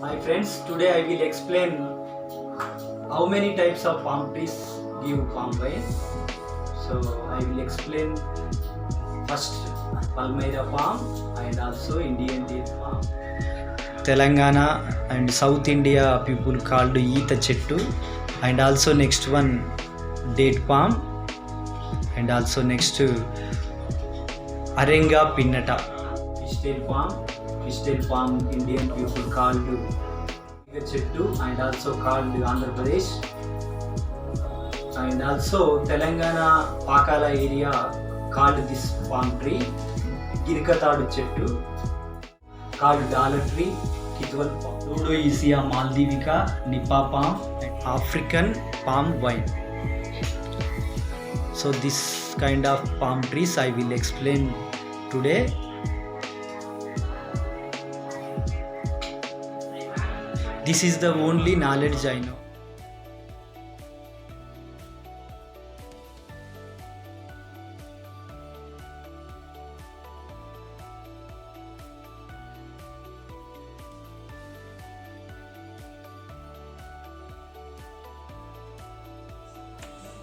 my friends, today I will explain how many types of palm trees give palm wine. So I will explain first Palmyra palm and also Indian date palm. Telangana and South India people called ఈత చెట్టు and also next one date palm and also next Arenga పిన్నట crystal palm crystal palm Indian people called చెట్టు and also called Andhra Pradesh. And also Telangana Pakala area called this palm tree గిరికతాడు చెట్టు called dollar tree కిద్వల్ లూడోఈసియా మాల్దీవికా Nipah palm African palm wine so this kind of palm trees I will explain today this is the only knowledge I know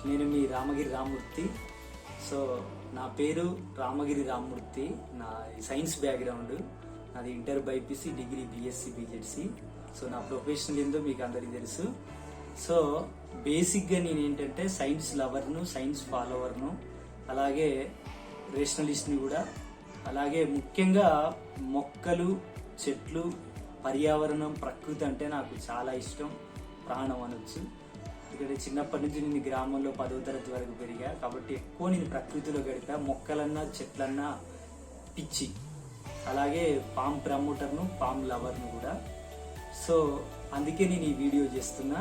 నేను మీ Ramagiri Ramurthy. So నా పేరు రామగిరి రామూర్తి. నా science background. నాది inter BiPC degree BSc BZC. So నా professional ఏందో మీకు అందరికీ తెలుసు. సో బేసిక్గా నేను ఏంటంటే సైన్స్ లవర్ను సైన్స్ ఫాలోవర్ను అలాగే రేషనలిస్ట్ని కూడా అలాగే ముఖ్యంగా మొక్కలు చెట్లు పర్యావరణం ప్రకృతి అంటే నాకు చాలా ఇష్టం ప్రాణం అనొచ్చు. ఇక్కడ చిన్నప్పటి నుంచి నేను గ్రామంలో పదవ తరగతి వరకు పెరిగా కాబట్టి ఎక్కువ నేను ప్రకృతిలో గడిపా. మొక్కలన్నా చెట్లన్నా పిచ్చి. అలాగే పామ్ ప్రమోటర్ను పామ్ లవర్ను కూడా. సో అందుకే నేను ఈ వీడియో చేస్తున్నా.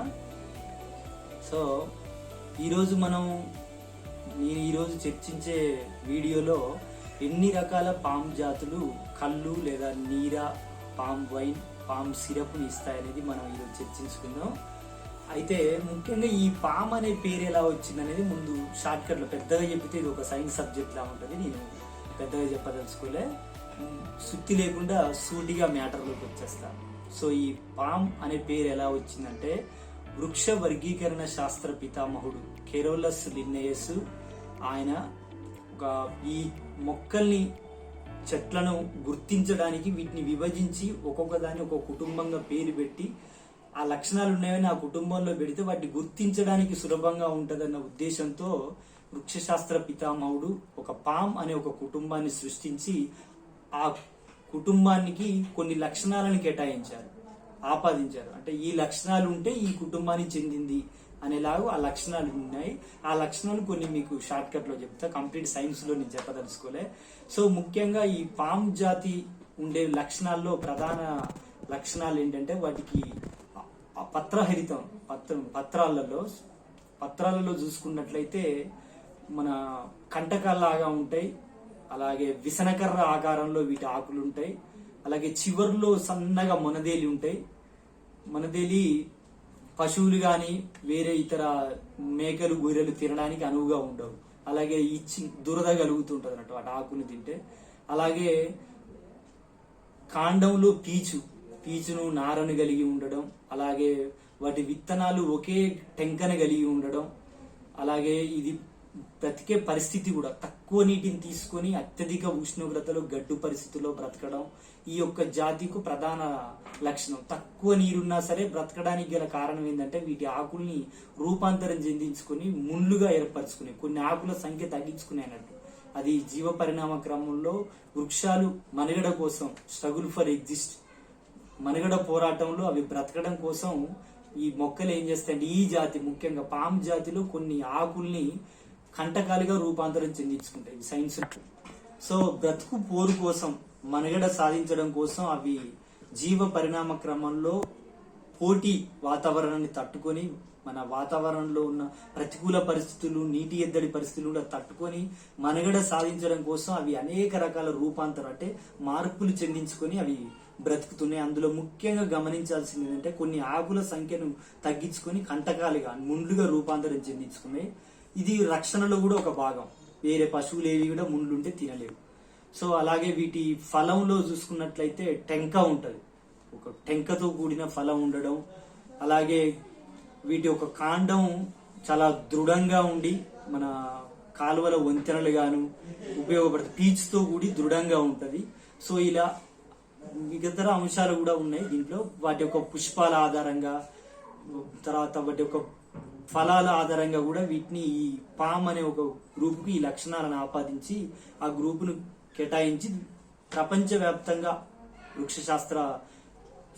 సో ఈరోజు మనం నేను ఈరోజు చర్చించే వీడియోలో ఎన్ని రకాల పామ్ జాతులు కళ్ళు లేదా నీర పామ్ వైన్ పామ్ సిరప్ని ఇస్తాయనేది మనం ఈరోజు చర్చించుకుందాం. అయితే ముఖ్యంగా ఈ పామ్ అనే పేరు ఎలా వచ్చింది అనేది ముందు షార్ట్కట్లో పెద్దగా చెప్తే ఇది ఒక సైన్స్ సబ్జెక్ట్ లా ఉంటుంది. నేను పెద్దగా చెప్పదలుచుకోలే. శుద్ధి సుత్తి లేకుండా సూటిగా మ్యాటర్లోకి వచ్చేస్తాను సో ఈ పామ్ అనే పేరు ఎలా వచ్చిందంటే వృక్ష వర్గీకరణ శాస్త్ర పితామహుడు కెరోలస్ లిన్నయస్ ఆయన ఒక ఈ మొక్కల్ని చెట్లను గుర్తించడానికి వీటిని విభజించి ఒక్కొక్క దాన్ని ఒక కుటుంబంగా పేరు పెట్టి ఆ లక్షణాలు ఉన్నాయని ఆ కుటుంబంలో పెడితే వాటిని గుర్తించడానికి సులభంగా ఉంటుందన్న ఉద్దేశంతో వృక్షశాస్త్ర పితామహుడు ఒక పామ్ అనే ఒక కుటుంబాన్ని సృష్టించి ఆ కుటుంబానికి కొన్ని లక్షణాలను కేటాయించారు ఆపాదించారు. అంటే ఈ లక్షణాలు ఉంటే ఈ కుటుంబానికి చెందింది అనేలాగా ఆ లక్షణాలు ఉన్నాయి. ఆ లక్షణాలు కొన్ని మీకు షార్ట్ కట్లో చెప్తా కంప్లీట్ సైన్స్లో నేను చెప్పదలుచుకోలే. సో ముఖ్యంగా ఈ పామ్ జాతి ఉండే లక్షణాల్లో ప్రధాన లక్షణాలు ఏంటంటే వాటికి పత్రహరితం పత్రం పత్రాలలో పత్రాలలో చూసుకున్నట్లయితే మన కంటకాల్లాగా ఉంటాయి అలాగే విసనకర్ర ఆకారంలో వీటి ఆకులు ఉంటాయి అలాగే చివర్లో సన్నగా మొనదేలి ఉంటాయి. మనదేలి పశువులు కానీ వేరే ఇతర మేకలు గొర్రెలు తినడానికి అనువుగా ఉండవు. అలాగే ఇచ్చి దురద కలుగుతుంటుంది అన్నట్టు వాటి ఆకుని తింటే. అలాగే కాండంలో పీచు పీచును నారను కలిగి ఉండడం. అలాగే వాటి విత్తనాలు ఒకే టెంకన కలిగి ఉండడం. అలాగే ఇది బ్రతికే పరిస్థితి కూడా. తక్కువ నీటిని తీసుకొని అత్యధిక ఉష్ణోగ్రతలో గడ్డు పరిస్థితుల్లో బ్రతకడం ఈ యొక్క జాతికు ప్రధాన లక్షణం. తక్కువ నీరున్నా సరే బ్రతకడానికి గల కారణం ఏంటంటే వీటి ఆకుల్ని రూపాంతరం చెందించుకొని ముళ్ళుగా ఏర్పరచుకుని కొన్ని ఆకుల సంఖ్య తగ్గించుకునే అన్నట్టు. అది జీవ పరిణామ క్రమంలో వృక్షాలు మనుగడ కోసం స్ట్రగుల్ ఫర్ ఎగ్జిస్ట్ మనుగడ పోరాటంలో అవి బ్రతకడం కోసం ఈ మొక్కలు ఏం చేస్తాయంటే ఈ జాతి ముఖ్యంగా పామ్ జాతిలో కొన్ని ఆకుల్ని కంటకాలుగా రూపాంతరం చెందించుకుంటాయి. సైన్స్ సో బ్రతుకు పోరు కోసం మనుగడ సాధించడం కోసం అవి జీవ పరిణామ క్రమంలో పోటీ వాతావరణాన్ని తట్టుకొని మన వాతావరణంలో ఉన్న ప్రతికూల పరిస్థితులు నీటి ఎద్దడి పరిస్థితులు కూడా తట్టుకొని మనుగడ సాధించడం కోసం అవి అనేక రకాల రూపాంతరం అంటే మార్పులు చెందించుకొని అవి బ్రతుకుతున్నాయి. అందులో ముఖ్యంగా గమనించాల్సింది ఏంటంటే కొన్ని ఆకుల సంఖ్యను తగ్గించుకొని కంటకాలుగా ముండ్లుగా రూపాంతరం చెందించుకున్నాయి. ఇది రక్షణలో కూడా ఒక భాగం. వేరే పశువులు ఏవి కూడా ముండ్లుంటే తినలేవు. సో అలాగే వీటి ఫలంలో చూసుకున్నట్లయితే టెంక ఉంటుంది. ఒక టెంకతో కూడిన ఫలం ఉండడం అలాగే వీటి యొక్క కాండం చాలా దృఢంగా ఉండి మన కాలువల వంతెనలు గాను ఉపయోగపడుతుంది పీచుతో కూడి దృఢంగా ఉంటుంది. సో ఇలా ఇతర అంశాలు కూడా ఉన్నాయి దీంట్లో. వాటి యొక్క పుష్పాల ఆధారంగా తర్వాత వాటి యొక్క ఫలాల ఆధారంగా కూడా వీటిని ఈ పామ్ అనే ఒక గ్రూపుకి ఈ లక్షణాలను ఆపాదించి ఆ గ్రూపును కేటాయించి ప్రపంచవ్యాప్తంగా వృక్షశాస్త్ర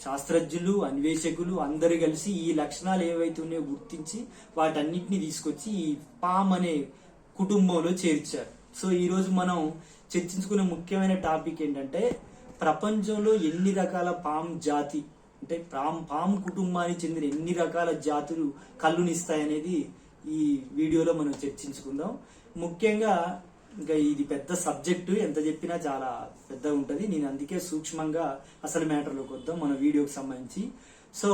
శాస్త్రజ్ఞులు అన్వేషకులు అందరు కలిసి ఈ లక్షణాలు ఏవైతే ఉన్నాయో గుర్తించి వాటన్నిటిని తీసుకొచ్చి ఈ పామ్ అనే కుటుంబంలో చేర్చారు. సో ఈరోజు మనం చర్చించుకునే ముఖ్యమైన టాపిక్ ఏంటంటే ప్రపంచంలో ఎన్ని రకాల పామ్ జాతి అంటే పామ్ పామ్ కుటుంబానికి చెందిన ఎన్ని రకాల జాతులు కళ్ళునిస్తాయనేది ఈ వీడియోలో మనం చర్చించుకుందాం. ముఖ్యంగా ఇంకా ఇది పెద్ద సబ్జెక్టు ఎంత చెప్పినా చాలా పెద్దగా ఉంటుంది. నేను అందుకే సూక్ష్మంగా అసలు మ్యాటర్లోకి వద్దాం మన వీడియోకి సంబంధించి. సో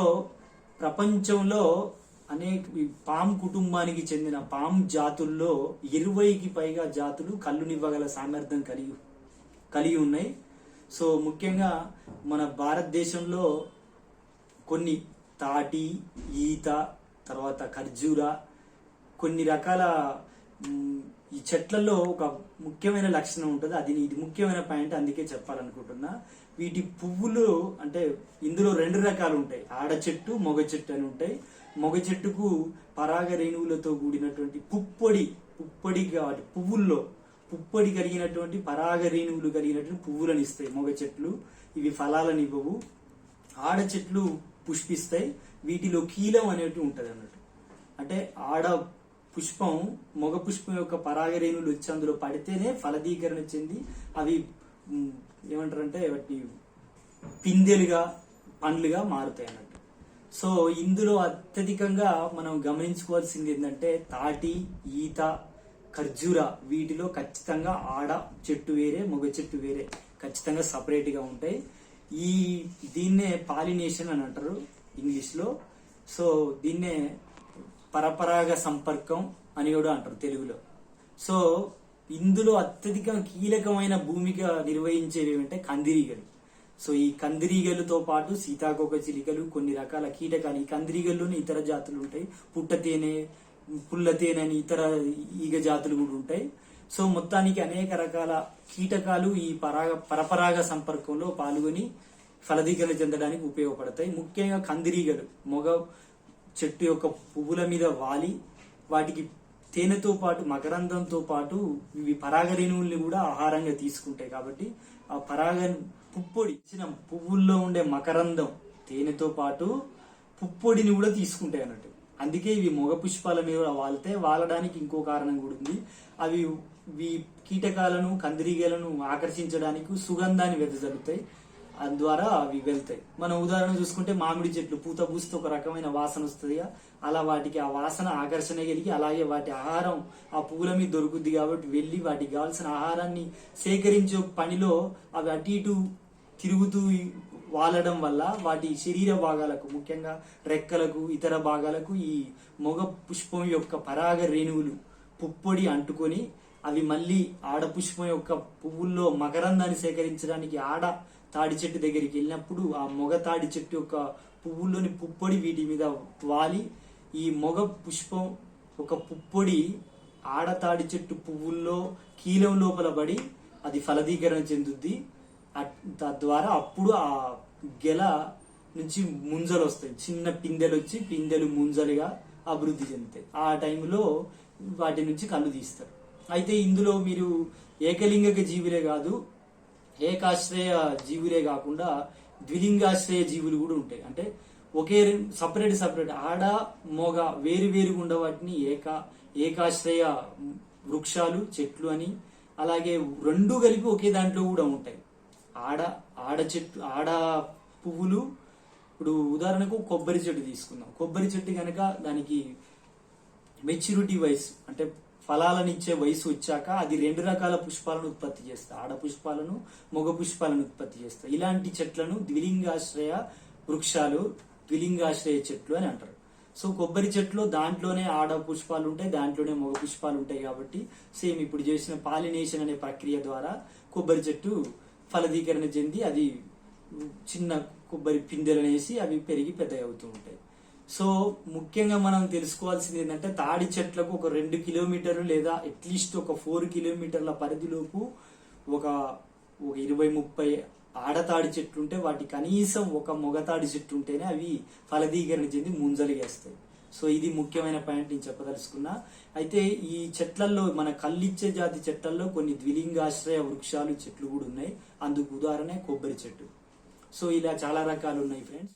ప్రపంచంలో అనేక పామ్ కుటుంబానికి చెందిన పామ్ జాతుల్లో ఇరవైకి పైగా జాతులు కళ్ళునివ్వగల సామర్థ్యం కలిగి కలిగి ఉన్నాయి. సో ముఖ్యంగా మన భారతదేశంలో కొన్ని తాటి ఈత తర్వాత ఖర్జూర కొన్ని రకాల ఈ చెట్లలో ఒక ముఖ్యమైన లక్షణం ఉంటుంది. అది ఇది ముఖ్యమైన పాయింట్ అందుకే చెప్పాలనుకుంటున్నా. వీటి పువ్వులు అంటే ఇందులో రెండు రకాలు ఉంటాయి. ఆడ చెట్టు మొగ చెట్టు అని ఉంటాయి. మొగ చెట్టుకు పరాగ రేణువులతో కూడినటువంటి పుప్పొడి పుప్పొడి కాబట్టి పువ్వుల్లో పుప్పొడి కలిగినటువంటి పరాగ రేణువులు కలిగినటువంటి పువ్వులను ఇస్తాయి మొగ చెట్లు. ఇవి ఫలాలను ఇవ్వవు. ఆడ చెట్లు పుష్పిస్తాయి. వీటిలో కీలం అనేటి ఉంటుంది అన్నట్టు. అంటే ఆడ పుష్పం మగ పుష్పం యొక్క పరాగరేణులు వచ్చి అందులో పడితేనే ఫలదీకరణ చెంది అవి ఏమంటారంటే వాటి పిందెలుగా పండ్లుగా మారుతాయి అన్నట్టు. సో ఇందులో అత్యధికంగా మనం గమనించుకోవాల్సింది ఏంటంటే తాటి ఈత ఖర్జూర వీటిలో ఖచ్చితంగా ఆడ చెట్టు వేరే మగ చెట్టు వేరే ఖచ్చితంగా సపరేట్గా ఉంటాయి. ఈ దీన్నే పాలినేషన్ అని అంటారు ఇంగ్లీష్లో. సో దీన్నే పరపరాగ సంపర్కం అని కూడా అంటారు తెలుగులో. సో ఇందులో అత్యధిక కీలకమైన భూమిక నిర్వహించేవి ఏమంటే కందిరీగలు. సో ఈ కందిరీగలతో పాటు సీతాకోక చిలికలు కొన్ని రకాల కీటకాలు. ఈ కందిరీగల్లోనే ఇతర జాతులు ఉంటాయి. పుట్ట తేనె పుల్ల తేనె అని ఇతర ఈగ జాతులు కూడా ఉంటాయి. సో మొత్తానికి అనేక రకాల కీటకాలు ఈ పరాగ పరపరాగ సంపర్కంలో పాల్గొని ఫలదీగలు చెందడానికి ఉపయోగపడతాయి. ముఖ్యంగా కందిరీగలు మొగ చెట్టు యొక్క పువ్వుల మీద వాలి వాటికి తేనెతో పాటు మకరందంతో పాటు ఇవి పరాగ రేణువుల్ని కూడా ఆహారంగా తీసుకుంటాయి కాబట్టి ఆ పరాగ పుప్పొడి ఇచ్చిన పువ్వుల్లో ఉండే మకరందం తేనెతో పాటు పుప్పొడిని కూడా తీసుకుంటాయి అన్నట్టు. అందుకే ఇవి మొగ పుష్పాల మీద వాలితే వాలడానికి ఇంకో కారణం కూడా ఉంది. అవి ఈ కీటకాలను కందిరీగలను ఆకర్షించడానికి సుగంధాన్ని వెదజల్లుతాయి. ద్వారా అవి వెళ్తాయి. మనం ఉదాహరణ చూసుకుంటే మామిడి చెట్లు పూత పూస్తే ఒక రకమైన వాసన వస్తుంది. అలా వాటికి ఆ వాసన ఆకర్షణ కలిగి అలాగే వాటి ఆహారం ఆ పూల మీద దొరుకుద్ది కాబట్టి వెళ్ళి వాటికి కావాల్సిన ఆహారాన్ని సేకరించే పనిలో అవి అటు ఇటు తిరుగుతూ వాలడం వల్ల వాటి శరీర భాగాలకు ముఖ్యంగా రెక్కలకు ఇతర భాగాలకు ఈ మొగ పుష్పం యొక్క పరాగ రేణువులు పుప్పొడి అంటుకొని అవి మళ్ళీ ఆడపుష్పం యొక్క పువ్వుల్లో మకరందాన్ని సేకరించడానికి ఆడ తాడి చెట్టు దగ్గరికి వెళ్ళినప్పుడు ఆ మొగ తాడి చెట్టు యొక్క పువ్వుల్లోని పుప్పొడి వీటి మీద వాలి ఈ మొగ పుష్పం ఒక పుప్పొడి ఆడ తాడి చెట్టు పువ్వుల్లో కీలం లోపల పడి అది ఫలదీకరణ చెందుద్ది. తద్వారా అప్పుడు ఆ గెల నుంచి ముంజలు వస్తాయి. చిన్న పిందెలు వచ్చి పిందెలు ముంజలుగా అభివృద్ధి చెందుతాయి. ఆ టైంలో వాటి నుంచి కళ్ళు తీస్తారు. అయితే ఇందులో మీరు ఏకలింగక జీవులే కాదు ఏకాశ్రయ జీవులే కాకుండా ద్విలింగాశ్రయ జీవులు కూడా ఉంటాయి. అంటే ఒకే సపరేట్ సపరేట్ ఆడ మోగ వేరు వేరుగా ఉండే వాటిని ఏక ఏకాశ్రయ వృక్షాలు చెట్లు అని అలాగే రెండు కలిపి ఒకే దాంట్లో కూడా ఉంటాయి. ఆడ ఆడ చెట్టు ఆడ పువ్వులు. ఇప్పుడు ఉదాహరణకు కొబ్బరి చెట్టు తీసుకుందాం. కొబ్బరి చెట్టు కనుక దానికి మెచ్యూరిటీ వయసు అంటే ఫలాలను ఇచ్చే వయసు వచ్చాక అది రెండు రకాల పుష్పాలను ఉత్పత్తి చేస్తాయి ఆడ పుష్పాలను మగ పుష్పాలను ఉత్పత్తి చేస్తాయి ఇలాంటి చెట్లను ద్విలింగాశ్రయ వృక్షాలు ద్విలింగాశ్రయ చెట్లు అని అంటారు. సో కొబ్బరి చెట్లు దాంట్లోనే ఆడ పుష్పాలు ఉంటాయి దాంట్లోనే మగ పుష్పాలు ఉంటాయి కాబట్టి సేమ్ ఇప్పుడు చేసిన పాలినేషన్ అనే ప్రక్రియ ద్వారా కొబ్బరి చెట్టు ఫలదీకరణ చెంది అది చిన్న కొబ్బరి పిందెలనేసి అవి పెరిగి పెద్దగా అవుతూ ఉంటాయి. సో ముఖ్యంగా మనం తెలుసుకోవాల్సింది ఏంటంటే తాడి చెట్లకు ఒక రెండు కిలోమీటర్లు లేదా అట్లీస్ట్ ఒక ఫోర్ కిలోమీటర్ల పరిధిలోపు ఒక ఒక ఇరవై ముప్పై ఆడతాడి చెట్లు ఉంటే వాటి కనీసం ఒక మొగతాడి చెట్టు ఉంటేనే అవి ఫలదీకరణ చెంది ముంజలిగేస్తాయి సో ఇది ముఖ్యమైన పాయింట్ నేను చెప్పదలుచుకున్నా. అయితే ఈ చెట్లల్లో మన కళ్ళిచ్చే జాతి చెట్లల్లో కొన్ని ద్విలింగాశ్రయ వృక్షాలు చెట్లు కూడా ఉన్నాయి. అందుకు ఉదాహరణ కొబ్బరి చెట్టు. సో ఇలా చాలా రకాలు ఉన్నాయి ఫ్రెండ్స్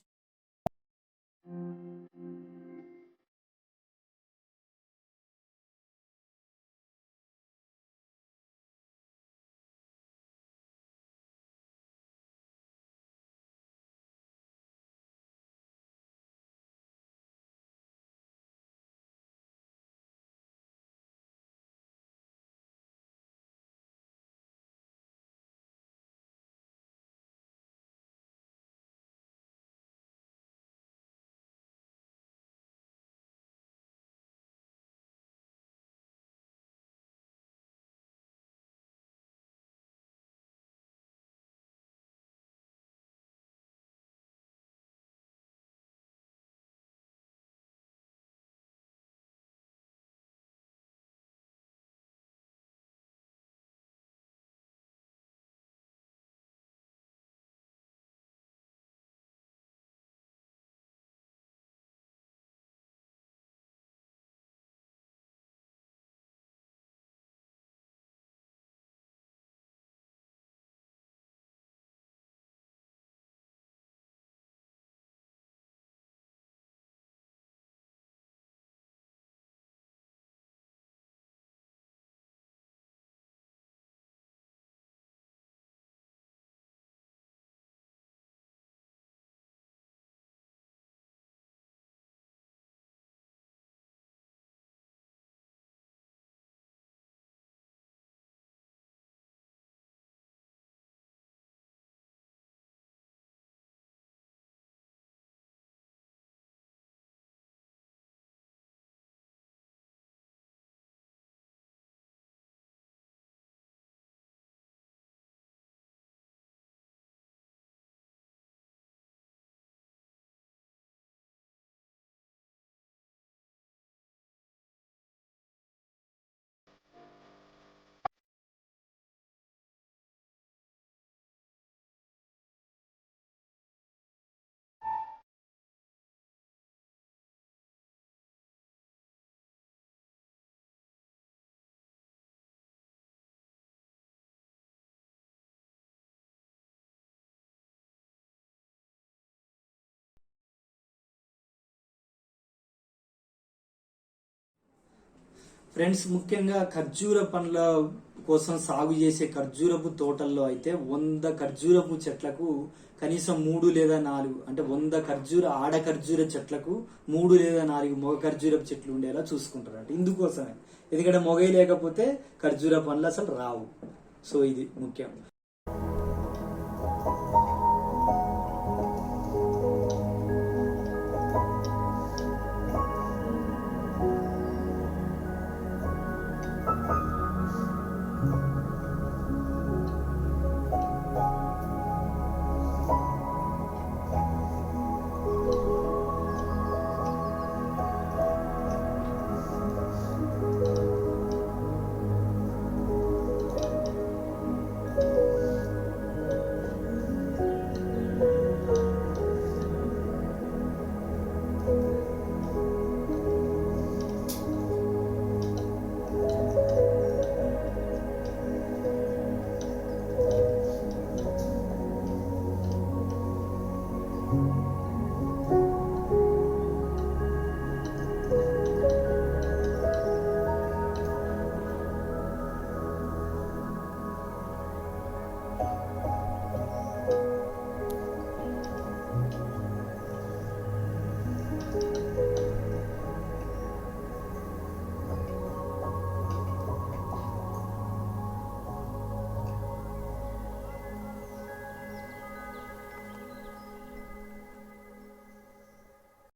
ఫ్రెండ్స్ ముఖ్యంగా ఖర్జూర పండ్ల కోసం సాగు చేసే ఖర్జూరపు తోటల్లో అయితే వంద ఖర్జూరపు చెట్లకు కనీసం మూడు లేదా నాలుగు అంటే వంద ఖర్జూర ఆడ ఖర్జూర చెట్లకు మూడు లేదా నాలుగు మొగ ఖర్జూరపు చెట్లు ఉండేలా చూసుకుంటారంట ఇందుకోసమే. ఎందుకంటే మొగై లేకపోతే ఖర్జూర పండ్లు అసలు రావు. సో ఇది ముఖ్యం.